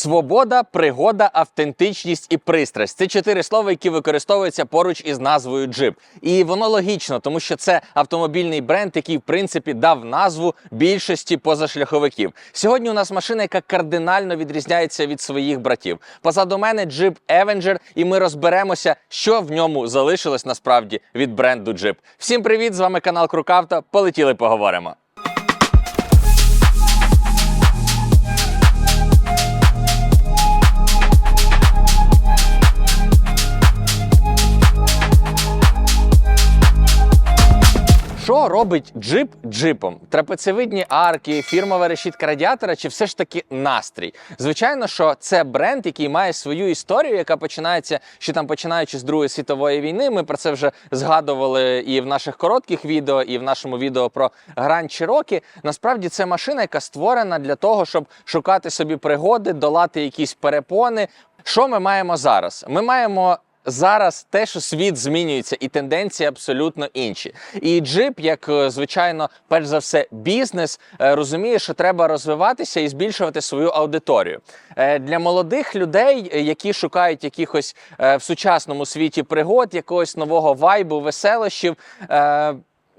Свобода, пригода, автентичність і пристрасть це чотири слова, які використовуються поруч із назвою Jeep. І воно логічно, тому що це автомобільний бренд, який в принципі дав назву більшості позашляховиків. Сьогодні у нас машина, яка кардинально відрізняється від своїх братів. Позаду мене Jeep Avenger, і ми розберемося, що в ньому залишилось насправді від бренду Jeep. Всім привіт! З вами канал Крукавто. Полетіли поговоримо. Що робить джип джипом? Трапецевидні арки, фірмова решітка радіатора чи все ж таки настрій? Звичайно, що це бренд, який має свою історію, яка починається ще там починаючи з Другої світової війни. Ми про це вже згадували і в наших коротких відео, і в нашому відео про Grand Cherokee. Насправді це машина, яка створена для того, щоб шукати собі пригоди, долати якісь перепони. Що ми маємо зараз? Ми маємо Зараз те, що світ змінюється, і тенденції абсолютно інші. І джип, як е, звичайно, перш за все, бізнес е, розуміє, що треба розвиватися і збільшувати свою аудиторію. Е, Для молодих людей, які шукають якихось в сучасному світі пригод, якогось нового вайбу, веселощів.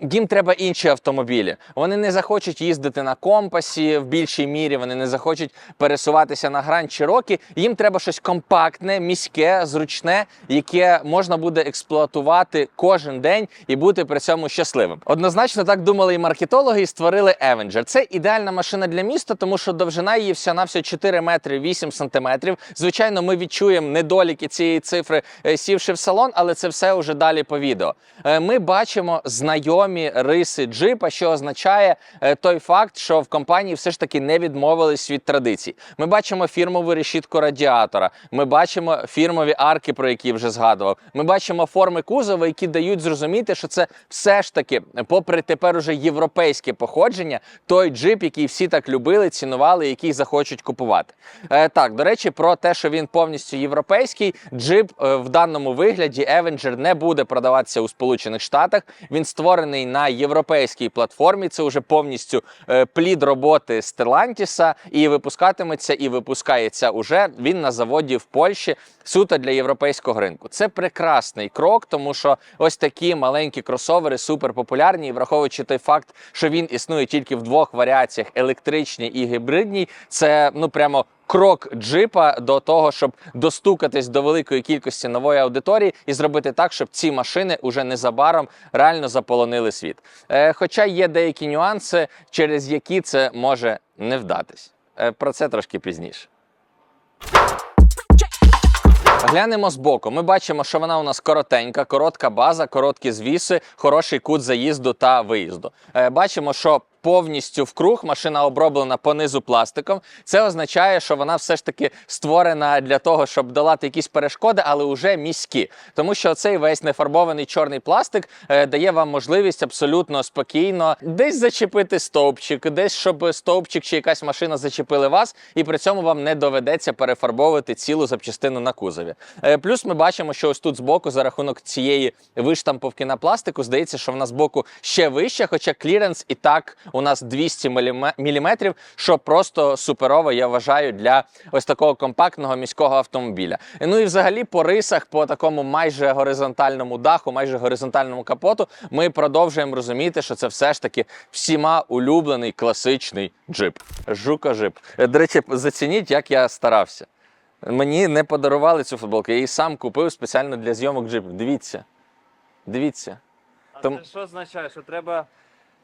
Їм треба інші автомобілі. Вони не захочуть їздити на компасі в більшій мірі. Вони не захочуть пересуватися на Grand Cherokee. Їм треба щось компактне, міське, зручне, яке можна буде експлуатувати кожен день і бути при цьому щасливим. Однозначно так думали і маркетологи, і створили Avenger. Це ідеальна машина для міста, тому що довжина її вся на все 4 метри 8 сантиметрів. Звичайно, ми відчуємо недоліки цієї цифри, е, сівши в салон, але це все вже далі по відео. Е, Ми бачимо знайомі риси джипа, що означає е, той факт, що в компанії все ж таки не відмовились від традицій. Ми бачимо фірмову решітку радіатора. Ми бачимо фірмові арки, про які вже згадував. Ми бачимо форми кузова, які дають зрозуміти, що це все ж таки, попри тепер уже європейське походження, той джип, який всі так любили, цінували, який захочуть купувати. Е, так, до речі, про те, що він повністю європейський, джип е, в даному вигляді Avenger не буде продаватися у Сполучених Штатах. Він створений на європейській платформі. Це вже повністю е, плід роботи Stellantis, і випускатиметься і випускається уже він на заводі в Польщі суто для європейського ринку. Це прекрасний крок, тому що ось такі маленькі кросовери супер популярні, і враховуючи той факт, що він існує тільки в двох варіаціях електричній і гібридній, це ну прямо. Крок джипа до того, щоб достукатись до великої кількості нової аудиторії і зробити так, щоб ці машини уже незабаром реально заполонили світ. Е, хоча є деякі нюанси, через які це може не вдатись. Е, про це трошки пізніше. Глянемо збоку. Ми бачимо, що вона у нас коротенька, коротка база, короткі звіси, хороший кут заїзду та виїзду. Е, бачимо, що повністю вкруг машина оброблена понизу пластиком. Це означає, що вона все ж таки створена для того, щоб долати якісь перешкоди, але вже міські. Тому що цей весь нефарбований чорний пластик е, дає вам можливість абсолютно спокійно десь зачепити стовпчик, десь щоб стовпчик чи якась машина зачепили вас, і при цьому вам не доведеться перефарбовувати цілу запчастину на кузові. Е, Плюс ми бачимо, що ось тут збоку, за рахунок цієї виштамповки на пластику, здається, що вона збоку ще вища, хоча кліренс і так у нас 200 мм, що просто суперово, я вважаю, для ось такого компактного міського автомобіля. Ну і взагалі по рисах, по такому майже горизонтальному даху, майже горизонтальному капоту, ми продовжуємо розуміти, що це все ж таки всіма улюблений класичний джип. Жука-жип. Е, До речі, зацініть, як я старався. Мені не подарували цю футболку, я її сам купив спеціально для зйомок джипів. Дивіться. Дивіться. А Том- це що означає, що треба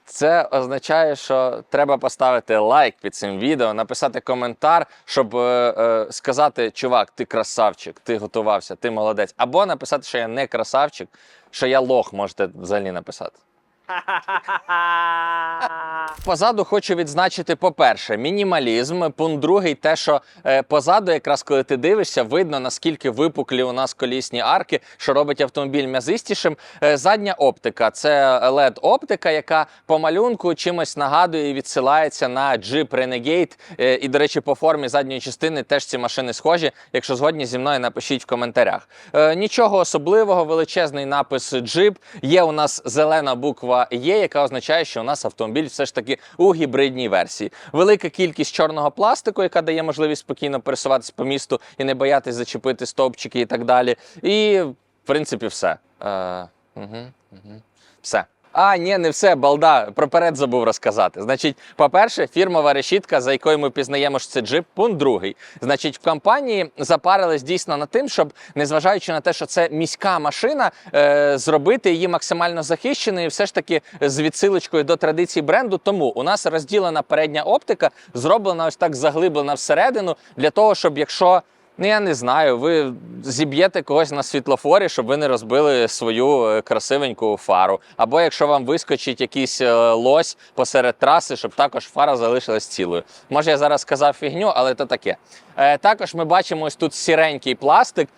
Це означає, що треба поставити лайк під цим відео, написати коментар, щоб е, е, сказати, чувак, ти красавчик, ти готувався, ти молодець. Або написати, що я не красавчик, що я лох, можете взагалі написати. Позаду хочу відзначити, по-перше, мінімалізм. Пункт другий, те, що е, позаду, якраз коли ти дивишся, видно наскільки випуклі у нас колісні арки, що робить автомобіль м'язистішим. Е, задня оптика це led оптика яка по малюнку чимось нагадує і відсилається на Jeep Renegade. Е, і, до речі, по формі задньої частини теж ці машини схожі. Якщо згодні зі мною, напишіть в коментарях. Е, нічого особливого, величезний напис Jeep. Є у нас зелена буква буква Є, яка означає, що у нас автомобіль все ж таки у гібридній версії. Велика кількість чорного пластику, яка дає можливість спокійно пересуватися по місту і не боятись зачепити стовпчики і так далі. І в принципі, все. Е, угу, угу. Все. А, ні, не все, балда. Проперед забув розказати. Значить, по-перше, фірмова решітка, за якою ми пізнаємо, що це джип, пункт другий. Значить, в компанії запарились дійсно над тим, щоб, незважаючи на те, що це міська машина, е, зробити її максимально захищеною, все ж таки з відсилочкою до традицій бренду. Тому у нас розділена передня оптика, зроблена ось так заглиблена всередину, для того, щоб якщо. Ну, я не знаю. Ви зіб'єте когось на світлофорі, щоб ви не розбили свою е, красивеньку фару. Або якщо вам вискочить якийсь е, лось посеред траси, щоб також фара залишилась цілою. Може, я зараз сказав фігню, але то таке. Е, також ми бачимо ось тут сіренький пластик.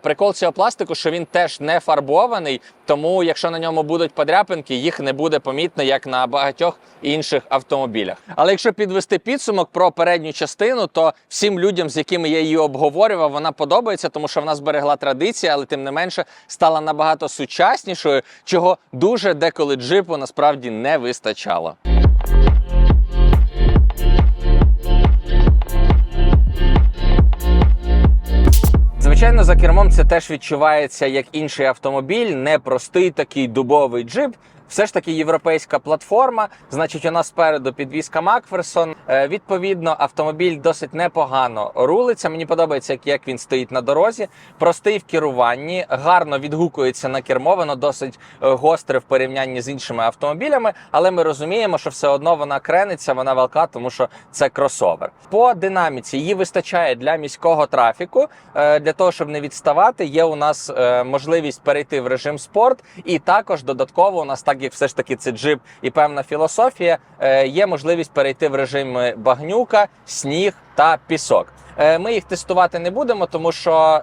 Прикол цього пластику, що він теж не фарбований, тому якщо на ньому будуть подряпинки, їх не буде помітно, як на багатьох інших автомобілях. Але якщо підвести підсумок про передню частину, то всім людям, з якими я її обговорював, вона подобається, тому що вона зберегла традиції, але тим не менше стала набагато сучаснішою, чого дуже деколи джипу насправді не вистачало. Звичайно, за кермом це теж відчувається як інший автомобіль, не простий такий дубовий джип. Все ж таки європейська платформа. Значить, у нас спереду підвізка Макферсон. Е, відповідно, автомобіль досить непогано рулиться. Мені подобається, як, він стоїть на дорозі. Простий в керуванні, гарно відгукується на кермо. Воно досить е, гостре в порівнянні з іншими автомобілями, але ми розуміємо, що все одно вона крениться, вона валка, тому що це кросовер. По динаміці її вистачає для міського трафіку. Е, Для того, щоб не відставати, є у нас можливість перейти в режим спорт, і також додатково у нас, так як все ж таки це джип і певна філософія, е, є можливість перейти в режим багнюка, сніг та пісок. Е, Ми їх тестувати не будемо, тому що.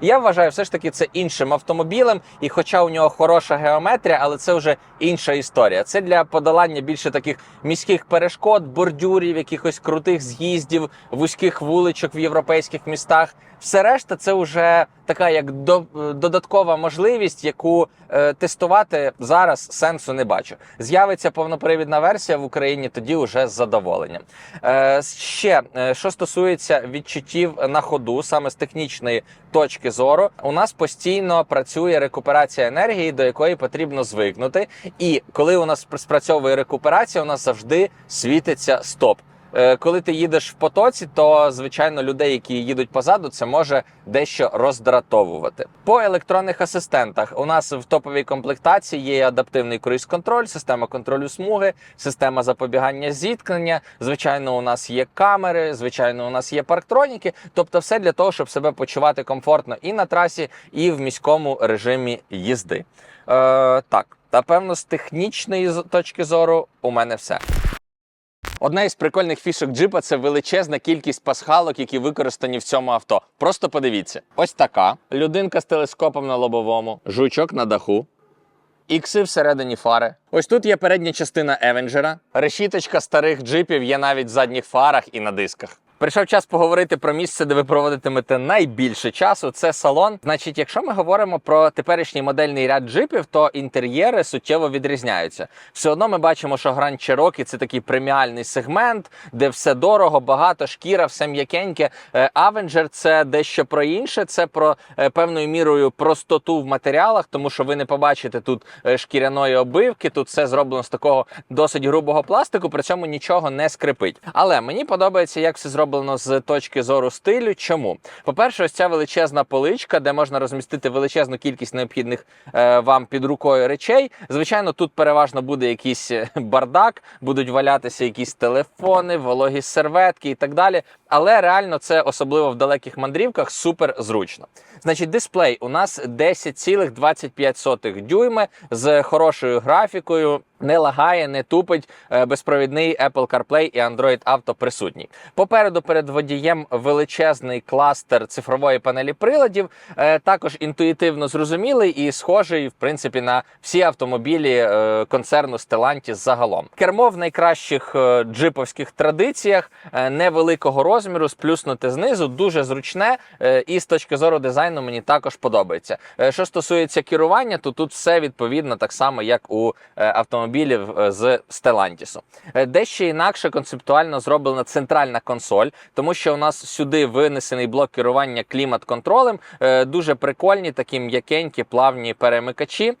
Я вважаю, все ж таки це іншим автомобілем, і хоча у нього хороша геометрія, але це вже інша історія. Це для подолання більше таких міських перешкод, бордюрів, якихось крутих з'їздів, вузьких вуличок в європейських містах. Все решта, це вже така як до, додаткова можливість, яку е, тестувати зараз сенсу не бачу. З'явиться повнопривідна версія в Україні, тоді вже з задоволенням. Е, ще е, що стосується відчуттів на ходу, саме з технічної точки зору, у нас постійно працює рекуперація енергії, до якої потрібно звикнути. І коли у нас спрацьовує рекуперація, у нас завжди світиться стоп. Е, Коли ти їдеш в потоці, то звичайно людей, які їдуть позаду, це може дещо роздратовувати. По електронних асистентах у нас в топовій комплектації є адаптивний круїз-контроль, система контролю смуги, система запобігання зіткнення. Звичайно, у нас є камери, звичайно, у нас є парктроніки. Тобто, все для того, щоб себе почувати комфортно і на трасі, і в міському режимі їзди. Е, так, напевно, з технічної точки зору у мене все. Одна із прикольних фішок джипа це величезна кількість пасхалок, які використані в цьому авто. Просто подивіться: ось така людинка з телескопом на лобовому, жучок на даху. Ікси всередині фари. Ось тут є передня частина Евенджера. Решіточка старих джипів є навіть в задніх фарах і на дисках. Прийшов час поговорити про місце, де ви проводитимете найбільше часу. Це салон. Значить, якщо ми говоримо про теперішній модельний ряд джипів, то інтер'єри суттєво відрізняються. Все одно ми бачимо, що Grand Cherokee – це такий преміальний сегмент, де все дорого, багато, шкіра, все м'якеньке. Е, Avenger – це дещо про інше. Це про е, певною мірою простоту в матеріалах, тому що ви не побачите тут е, шкіряної обивки. Тут все зроблено з такого досить грубого пластику, при цьому нічого не скрипить. Але мені подобається, як все зроблено з точки зору стилю. Чому? По-перше, ось ця величезна поличка, де можна розмістити величезну кількість необхідних е, вам під рукою речей. Звичайно, тут переважно буде якийсь е, бардак, будуть валятися якісь телефони, вологі серветки і так далі. Але реально це особливо в далеких мандрівках супер зручно. Значить, дисплей у нас 10,25 дюйми з хорошою графікою. Не лагає, не тупить е, безпровідний Apple CarPlay і Android Auto присутній. Попереду перед водієм величезний кластер цифрової панелі приладів, е, також інтуїтивно зрозумілий і схожий, в принципі, на всі автомобілі е, концерну Stellantis загалом. Кермо в найкращих джиповських традиціях невеликого розміру, сплюснуте знизу, дуже зручне е, і з точки зору дизайну мені також подобається. Е, Що стосується керування, то тут все відповідно так само, як у е, автомобілів з Stellantis. Дещо інакше концептуально зроблена центральна консоль, тому що у нас сюди винесений блок керування клімат-контролем. Дуже прикольні, такі м'якенькі, плавні перемикачі.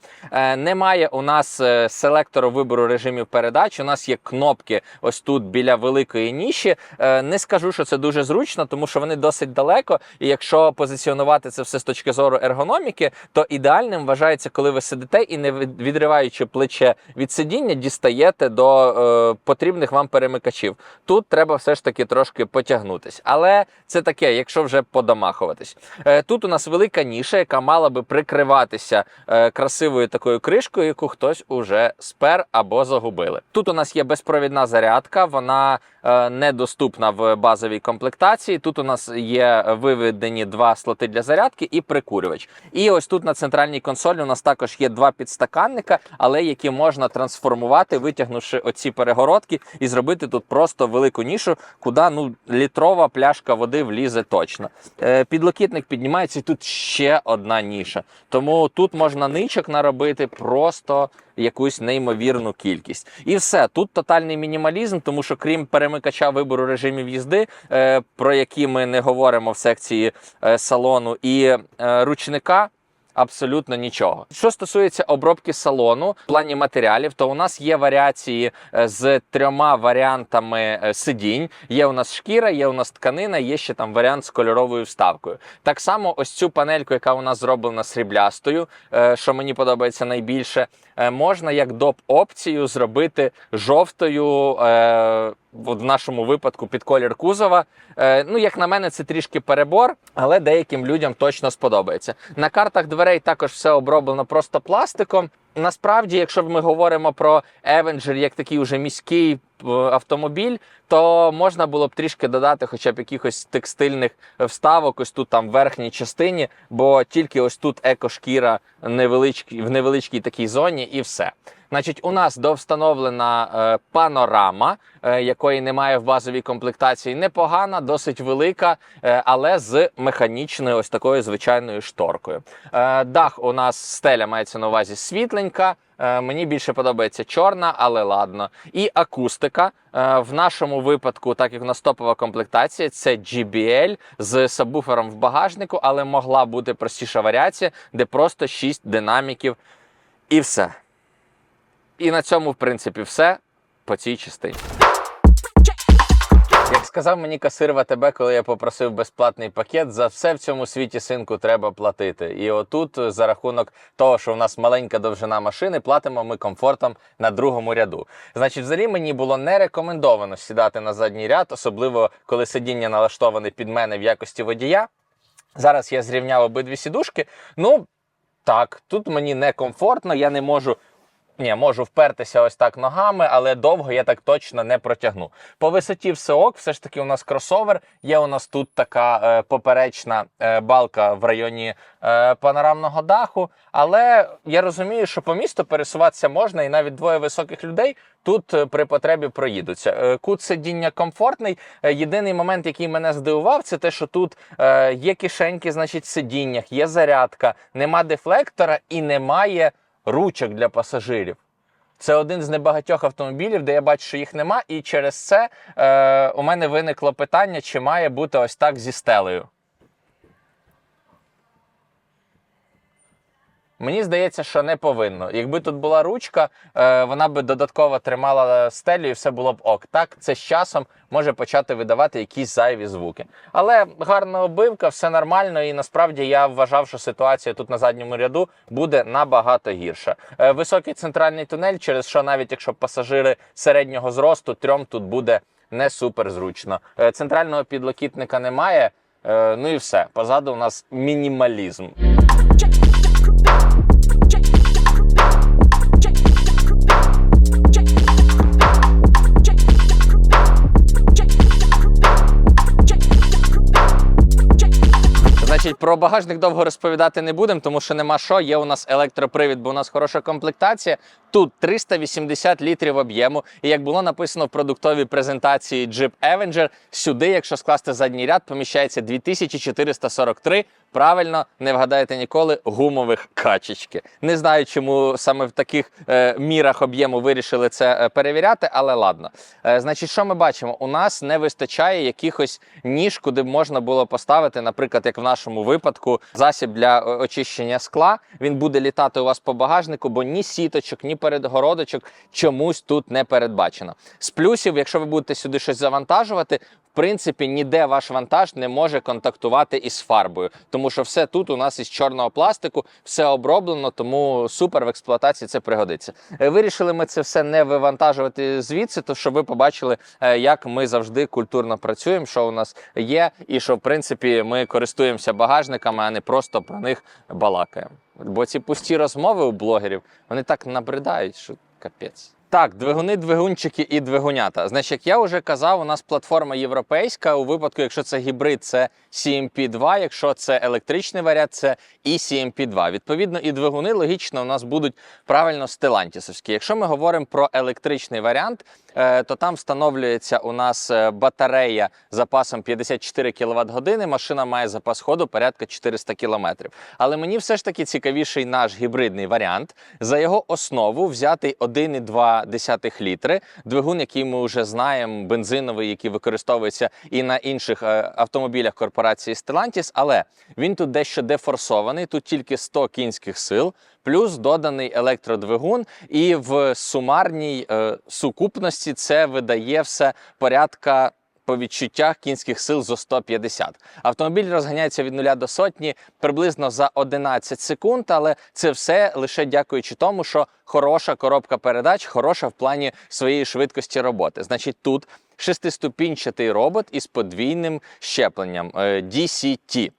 Немає у нас селектору вибору режимів передач. У нас є кнопки ось тут біля великої ніші. Не скажу, що це дуже зручно, тому що вони досить далеко. І якщо позиціонувати це все з точки зору ергономіки, то ідеальним вважається, коли ви сидите і не відриваючи плече від сидіння, дістаєте до е, потрібних вам перемикачів. Тут треба все ж таки трошки потягнутись. Але це таке, якщо вже подомахуватись. Е, тут у нас велика ніша, яка мала би прикриватися е, красивою такою кришкою, яку хтось уже спер або загубили. Тут у нас є безпровідна зарядка, вона е, недоступна в базовій комплектації. Тут у нас є виведені два слоти для зарядки і прикурювач. І ось тут на центральній консолі у нас також є два підстаканника, але які можна трансформувати, витягнувши оці перегородки і зробити тут просто велику нішу, куди ну літрова пляшка води влізе точно. Е, підлокітник піднімається, і тут ще одна ніша. Тому тут можна ничок наробити просто якусь неймовірну кількість. І все тут тотальний мінімалізм, тому що крім перемикача вибору режимів їзди, е, про які ми не говоримо в секції е, салону, і е, ручника. Абсолютно нічого. Що стосується обробки салону в плані матеріалів, то у нас є варіації е, з трьома варіантами е, сидінь. Є у нас шкіра, є у нас тканина, є ще там варіант з кольоровою вставкою. Так само, ось цю панельку, яка у нас зроблена сріблястою, е, що мені подобається найбільше, можна як доп опцію зробити жовтою. В нашому випадку під колір кузова. Е, ну, як на мене, це трішки перебор, але деяким людям точно сподобається. На картах дверей також все оброблено просто пластиком. Насправді, якщо ми говоримо про Avenger як такий уже міський е, автомобіль, то можна було б трішки додати хоча б якихось текстильних вставок, ось тут там в верхній частині, бо тільки ось тут екошкіра невеличкій, в невеличкій такій зоні, і все. Значить, у нас довстановлена е, панорама, е, якої немає в базовій комплектації. Непогана, досить велика, е, але з механічною ось такою звичайною шторкою. Е, дах у нас стеля мається на увазі світленька. Е, Мені більше подобається чорна, але ладно. І акустика. Е, В нашому випадку, так як у нас топова комплектація, це GBL з сабвуфером в багажнику, але могла бути простіша варіація, де просто 6 динаміків і все. І на цьому, в принципі, все по цій частині. Як сказав мені касир в АТБ, коли я попросив безплатний пакет, за все в цьому світі синку треба платити. І отут, за рахунок того, що у нас маленька довжина машини, платимо ми комфортом на другому ряду. Значить, взагалі мені було не рекомендовано сідати на задній ряд, особливо коли сидіння налаштоване під мене в якості водія. Зараз я зрівняв обидві сідушки. Ну так, тут мені некомфортно, я не можу. Ні, можу впертися ось так ногами, але довго я так точно не протягну. По висоті все ок, все ж таки у нас кросовер. Є у нас тут така е, поперечна е, балка в районі е, панорамного даху. Але я розумію, що по місту пересуватися можна, і навіть двоє високих людей тут е, при потребі проїдуться. Е, кут сидіння комфортний. Е, єдиний момент, який мене здивував, це те, що тут е, є кишеньки, значить, в сидіннях, є зарядка, нема дефлектора і немає ручок для пасажирів. Це один з небагатьох автомобілів, де я бачу, що їх нема, і через це е, у мене виникло питання, чи має бути ось так зі стелею. Мені здається, що не повинно. Якби тут була ручка, е, вона би додатково тримала стелю і все було б ок. Так, це з часом може почати видавати якісь зайві звуки. Але гарна обивка, все нормально, і насправді я вважав, що ситуація тут на задньому ряду буде набагато гірша. Е, Високий центральний тунель, через що навіть якщо пасажири середнього зросту, трьом тут буде не супер зручно. Е, Центрального підлокітника немає. Ну і все. Позаду у нас мінімалізм. Значить, про багажник довго розповідати не будемо, тому що нема що. Є у нас електропривід, бо у нас хороша комплектація. Тут 380 літрів об'єму. І як було написано в продуктовій презентації Jeep Avenger, сюди, якщо скласти задній ряд, поміщається 2443. Правильно, не вгадаєте ніколи, гумових качечки. Не знаю, чому саме в таких е, мірах об'єму вирішили це е, перевіряти, але ладно. Е, значить, що ми бачимо? У нас не вистачає якихось ніж, куди б можна було поставити, наприклад, як в нашому випадку, засіб для е, очищення скла. Він буде літати у вас по багажнику, бо ні сіточок, ні передгородочок чомусь тут не передбачено. З плюсів, якщо ви будете сюди щось завантажувати, принципі, ніде ваш вантаж не може контактувати із фарбою, тому що все тут у нас із чорного пластику, все оброблено, тому супер в експлуатації це пригодиться. Е, Вирішили ми це все не вивантажувати звідси, то щоб ви побачили, е, як ми завжди культурно працюємо, що у нас є, і що в принципі ми користуємося багажниками, а не просто про них балакаємо. Бо ці пусті розмови у блогерів вони так набридають, що капець. Так, двигуни, двигунчики і двигунята. Значить, як я вже казав, у нас платформа європейська. У випадку, якщо це гібрид, це CMP2, якщо це електричний варіант, це і CMP2. Відповідно, і двигуни логічно у нас будуть правильно стелантісовські. Якщо ми говоримо про електричний варіант, то там встановлюється у нас е, батарея запасом 54 кВт години. Машина має запас ходу порядка 400 км. Але мені все ж таки цікавіший наш гібридний варіант. За його основу взятий 1,2 літри. Двигун, який ми вже знаємо, бензиновий, який використовується і на інших е, автомобілях корпорації Stellantis, але він тут дещо дефорсований. Тут тільки 100 кінських сил, плюс доданий електродвигун, і в сумарній е, сукупності це видає все порядка. По відчуттях кінських сил зо 150. Автомобіль розганяється від нуля до сотні приблизно за 11 секунд, але це все лише дякуючи тому, що хороша коробка передач, хороша в плані своєї швидкості роботи. Значить, тут шестиступінчатий робот із подвійним щепленням е, DCT.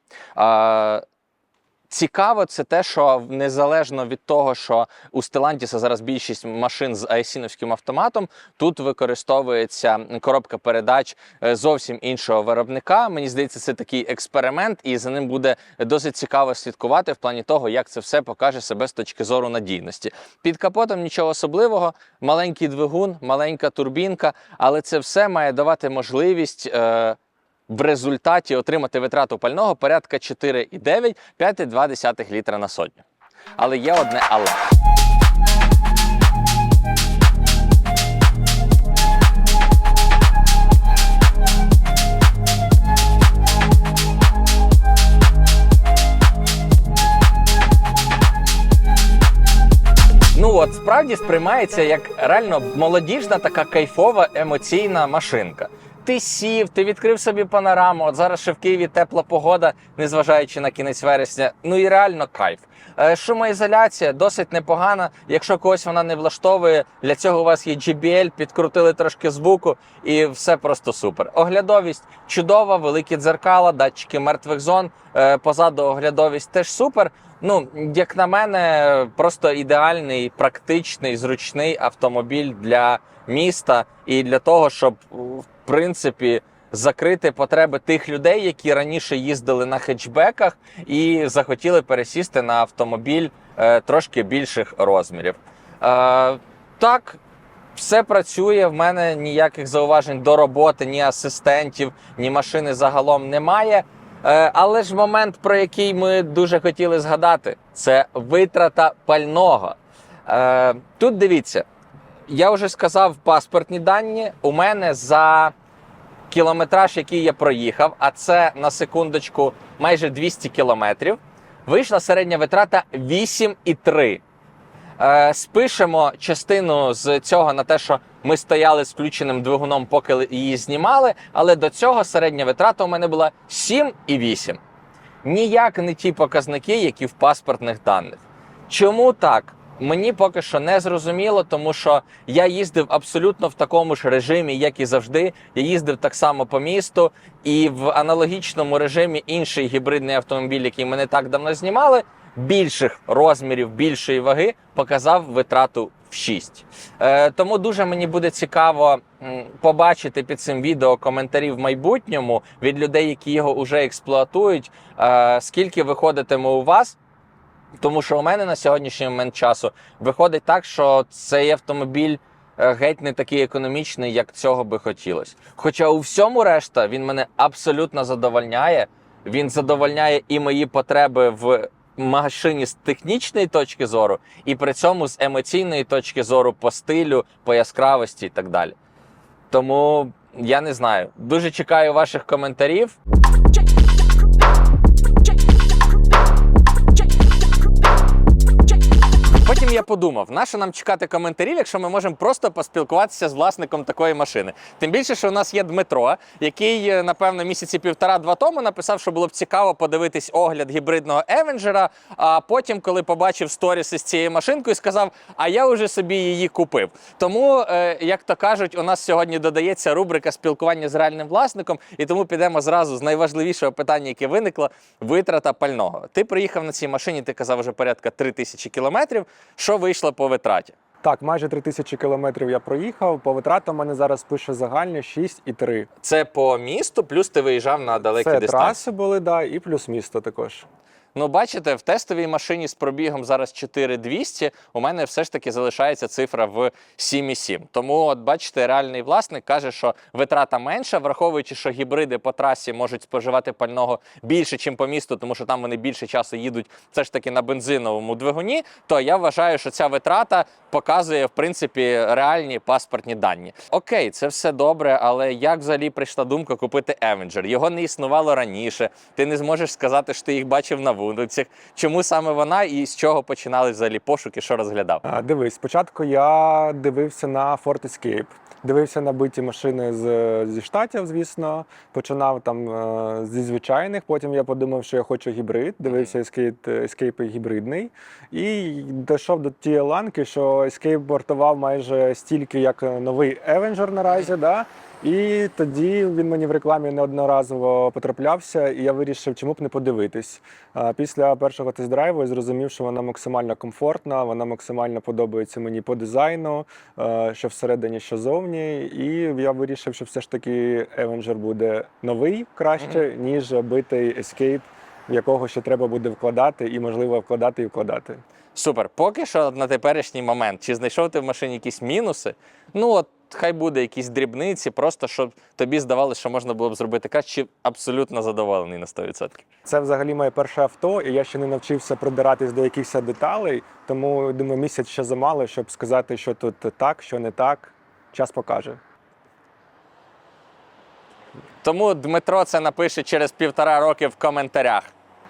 Цікаво, це те, що незалежно від того, що у Stellantis зараз більшість машин з айсіновським автоматом, тут використовується коробка передач е, зовсім іншого виробника. Мені здається, це такий експеримент, і за ним буде досить цікаво слідкувати в плані того, як це все покаже себе з точки зору надійності. Під капотом нічого особливого, маленький двигун, маленька турбінка, але це все має давати можливість. Е- в результаті отримати витрату пального порядка 4,9-5,2 літра на сотню. Але є одне але. Ну от справді сприймається як реально молодіжна така кайфова емоційна машинка. Ти сів, ти відкрив собі панораму. От зараз ще в Києві тепла погода, незважаючи на кінець вересня. Ну і реально кайф. Е, Шумоізоляція досить непогана. Якщо когось вона не влаштовує, для цього у вас є JBL, підкрутили трошки звуку, і все просто супер. Оглядовість чудова, великі дзеркала, датчики мертвих зон. е, Позаду оглядовість теж супер. Ну, як на мене, просто ідеальний, практичний, зручний автомобіль для міста і для того, щоб принципі закрити потреби тих людей, які раніше їздили на хетчбеках і захотіли пересісти на автомобіль е, трошки більших розмірів. Е, так. Все працює, в мене ніяких зауважень до роботи, ні асистентів, ні машини загалом немає. Е, Але ж момент, про який ми дуже хотіли згадати, це витрата пального. Е, Тут дивіться, я вже сказав паспортні дані. У мене за кілометраж, який я проїхав, а це на секундочку майже 200 кілометрів, вийшла середня витрата 8,3. Е, Спишемо частину з цього на те, що ми стояли з включеним двигуном, поки її знімали, але до цього середня витрата у мене була 7,8. Ніяк не ті показники, які в паспортних даних. Чому так? Мені поки що не зрозуміло, тому що я їздив абсолютно в такому ж режимі, як і завжди. Я їздив так само по місту, і в аналогічному режимі інший гібридний автомобіль, який ми не так давно знімали, більших розмірів, більшої ваги, показав витрату в 6. Е, тому дуже мені буде цікаво побачити під цим відео коментарі в майбутньому від людей, які його вже експлуатують, е, скільки виходитиме у вас. Тому що у мене на сьогоднішній момент часу виходить так, що цей автомобіль е, геть не такий економічний, як цього би хотілося. Хоча у всьому решта він мене абсолютно задовольняє. Він задовольняє і мої потреби в машині з технічної точки зору, і при цьому з емоційної точки зору по стилю, по яскравості і так далі. Тому я не знаю. Дуже чекаю ваших коментарів. Потім я подумав, нащо нам чекати коментарів, якщо ми можемо просто поспілкуватися з власником такої машини. Тим більше, що у нас є Дмитро, який, е, напевно, місяці півтора-два тому написав, що було б цікаво подивитись огляд гібридного Евенджера. А потім, коли побачив сторіси з цією машинкою, сказав: А я вже собі її купив. Тому, е, як то кажуть, у нас сьогодні додається рубрика спілкування з реальним власником, і тому підемо зразу з найважливішого питання, яке виникло витрата пального. Ти приїхав на цій машині, ти казав вже порядка 3000 кілометрів. Що вийшло по витраті? Так, майже 3000 кілометрів я проїхав. По витратам мене зараз пише загальні 6,3. Це по місту, плюс ти виїжджав на далекі Це дистанції. траси були, да, і плюс місто також. Ну, бачите, в тестовій машині з пробігом зараз 4200, у мене все ж таки залишається цифра в 7,7. Тому, от бачите, реальний власник каже, що витрата менша, враховуючи, що гібриди по трасі можуть споживати пального більше, ніж по місту, тому що там вони більше часу їдуть все ж таки на бензиновому двигуні. То я вважаю, що ця витрата показує в принципі реальні паспортні дані. Окей, це все добре, але як взагалі прийшла думка купити Avenger? Його не існувало раніше. Ти не зможеш сказати, що ти їх бачив на вулицях. Чому саме вона і з чого починали взагалі пошуки, що розглядав? А, дивись, спочатку я дивився на Ford Escape. Дивився на биті машини з, зі штатів, звісно. Починав там е, зі звичайних. Потім я подумав, що я хочу гібрид. Дивився Escape, Escape гібридний. І дійшов до тієї ланки, що Escape вартував майже стільки, як новий Avenger наразі. Да? І тоді він мені в рекламі неодноразово потраплявся, і я вирішив, чому б не подивитись. Після першого тест-драйву я зрозумів, що вона максимально комфортна, вона максимально подобається мені по дизайну, е, що всередині, що зовні. І я вирішив, що все ж таки Avenger буде новий краще, ніж битий Escape, в якого ще треба буде вкладати, і можливо вкладати і вкладати. Супер. Поки що на теперішній момент, чи знайшов ти в машині якісь мінуси? Ну от хай буде якісь дрібниці, просто щоб тобі здавалося, що можна було б зробити краще, чи абсолютно задоволений на 100%. Це взагалі моє перше авто, і я ще не навчився придиратись до якихось деталей. Тому думаю, місяць ще замало, щоб сказати, що тут так, що не так. Час покаже. Тому Дмитро це напише через півтора роки в коментарях.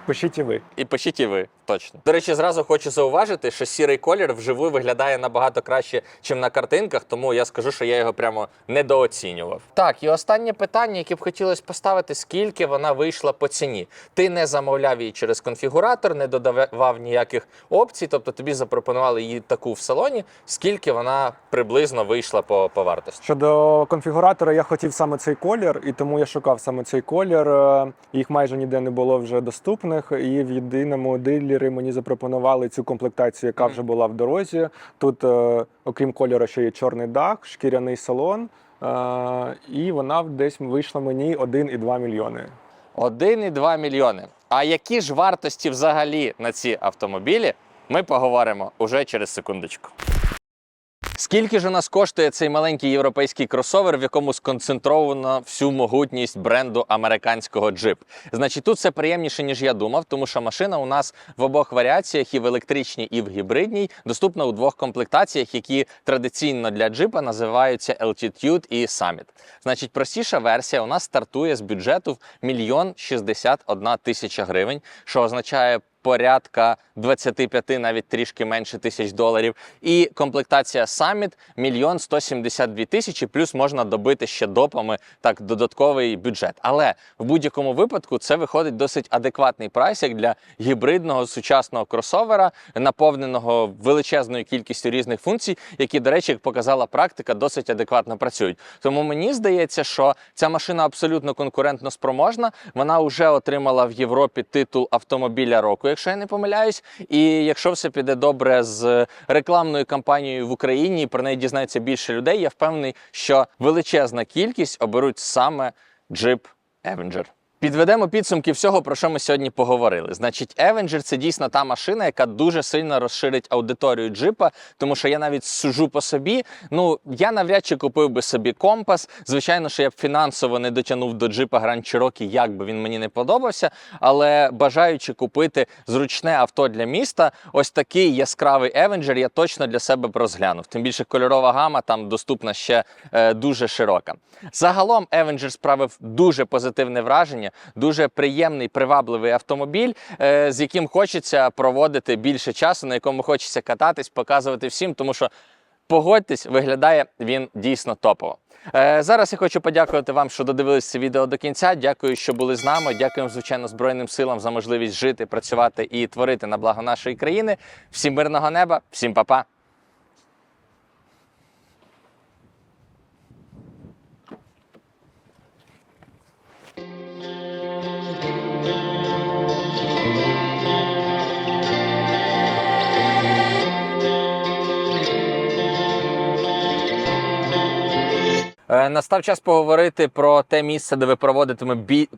Пишіть і ви. І пишіть і ви точно. До речі, зразу хочу зауважити, що сірий колір вживу виглядає набагато краще, ніж на картинках, тому я скажу, що я його прямо недооцінював. Так, і останнє питання, яке б хотілося поставити, скільки вона вийшла по ціні. Ти не замовляв її через конфігуратор, не додавав ніяких опцій, тобто тобі запропонували її таку в салоні. Скільки вона приблизно вийшла по, по вартості? Щодо конфігуратора, я хотів саме цей колір, і тому я шукав саме цей колір. Е, Їх майже ніде не було вже доступних. І в єдиному дилері мені запропонували цю комплектацію, яка вже була в дорозі. Тут, е, окрім кольору, ще є чорний дах, шкіряний салон. е, І вона десь вийшла мені 1,2 мільйони. 1,2 мільйони. А які ж вартості взагалі на ці автомобілі? Ми поговоримо уже через секундочку. Скільки ж у нас коштує цей маленький європейський кросовер, в якому сконцентровано всю могутність бренду американського джип? Значить, тут все приємніше, ніж я думав, тому що машина у нас в обох варіаціях, і в електричній, і в гібридній, доступна у двох комплектаціях, які традиційно для джипа називаються Altitude і Summit. Значить, простіша версія у нас стартує з бюджету в мільйон 61 тисяча гривень, що означає порядка 25, навіть трішки менше тисяч доларів. І комплектація Summit мільйон 172 тисячі, плюс можна добити ще допами так додатковий бюджет. Але в будь-якому випадку це виходить досить адекватний прайс як для гібридного сучасного кросовера, наповненого величезною кількістю різних функцій, які, до речі, як показала практика, досить адекватно працюють. Тому мені здається, що ця машина абсолютно конкурентно спроможна. Вона вже отримала в Європі титул автомобіля року, якщо я не помиляюсь. І якщо все піде добре з рекламною кампанією в Україні, про неї дізнається більше людей, я впевнений, що величезна кількість оберуть саме Jeep Avenger. Підведемо підсумки всього, про що ми сьогодні поговорили. Значить, Avenger – це дійсно та машина, яка дуже сильно розширить аудиторію джипа, тому що я навіть сужу по собі. Ну, я навряд чи купив би собі компас. Звичайно, що я б фінансово не дотягнув до джипа Grand Cherokee, як би він мені не подобався. Але бажаючи купити зручне авто для міста, ось такий яскравий Avenger я точно для себе б розглянув. Тим більше кольорова гама там доступна ще е, дуже широка. Загалом Avenger справив дуже позитивне враження, дуже приємний, привабливий автомобіль, е, з яким хочеться проводити більше часу, на якому хочеться кататись, показувати всім, тому що. Погодьтесь, виглядає він дійсно топово. Е, зараз я хочу подякувати вам, що додивились це відео до кінця. Дякую, що були з нами. Дякуємо, звичайно, Збройним силам за можливість жити, працювати і творити на благо нашої країни. Всім мирного неба, всім па-па. Настав час поговорити про те місце, де ви проводитиме бі.